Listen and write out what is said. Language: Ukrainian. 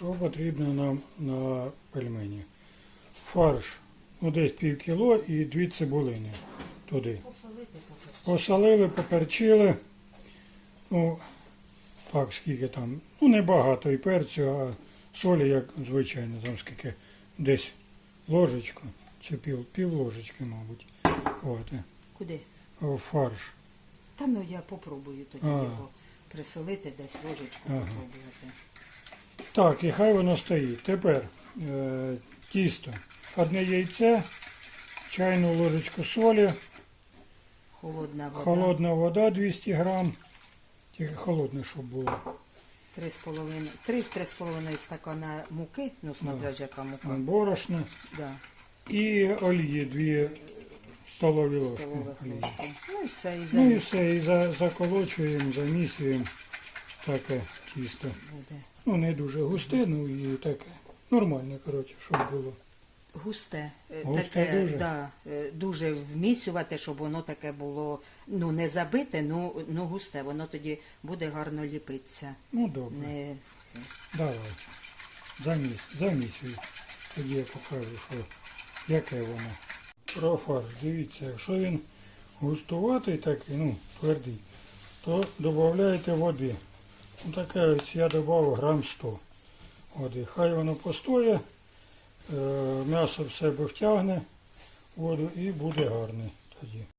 Що потрібно нам на пельмені? Фарш, ну десь пів кіло і дві цибулини туди. Посолили, поперчили. Ну, так, скільки там. Ну, небагато і перцю, а солі, як звичайно, там скільки десь ложечку чи пів, пів ложечки, мабуть. Е, Куди? о, фарш. Та ну я попробую тоді А. його присолити, десь ложечку Ага. попробувати. Так, і хай воно стоїть. Тепер е, тісто. Одне яйце, чайну ложечку солі, Холодна вода. холодна вода 200 грам. Тільки холодне, щоб було. Три з половиною, три, три з половиною стакана муки, ну смотря яка мука. Борошно. Да, І олії дві столові ложки. столових олії. ложки. Ну і все, і Ну і все, і за, заколочуємо, замісюємо таке тісто. Ну не дуже густе, ну і таке. Нормальне, коротше, щоб було. Густе, е, Густе таке, дуже? Да, е, дуже вмісювати, щоб воно таке було, ну не забите, ну, ну густе, воно тоді буде гарно ліпитися. Ну добре. Не... Давай. Заміс, замісюй. Тоді я покажу, що яке воно. Про фарш. Дивіться, якщо він густуватий такий, ну, твердий, то додаєте води. Таке ось я додав грам 100 води. Хай воно постоє, е, м'ясо в себе втягне воду і буде гарне тоді.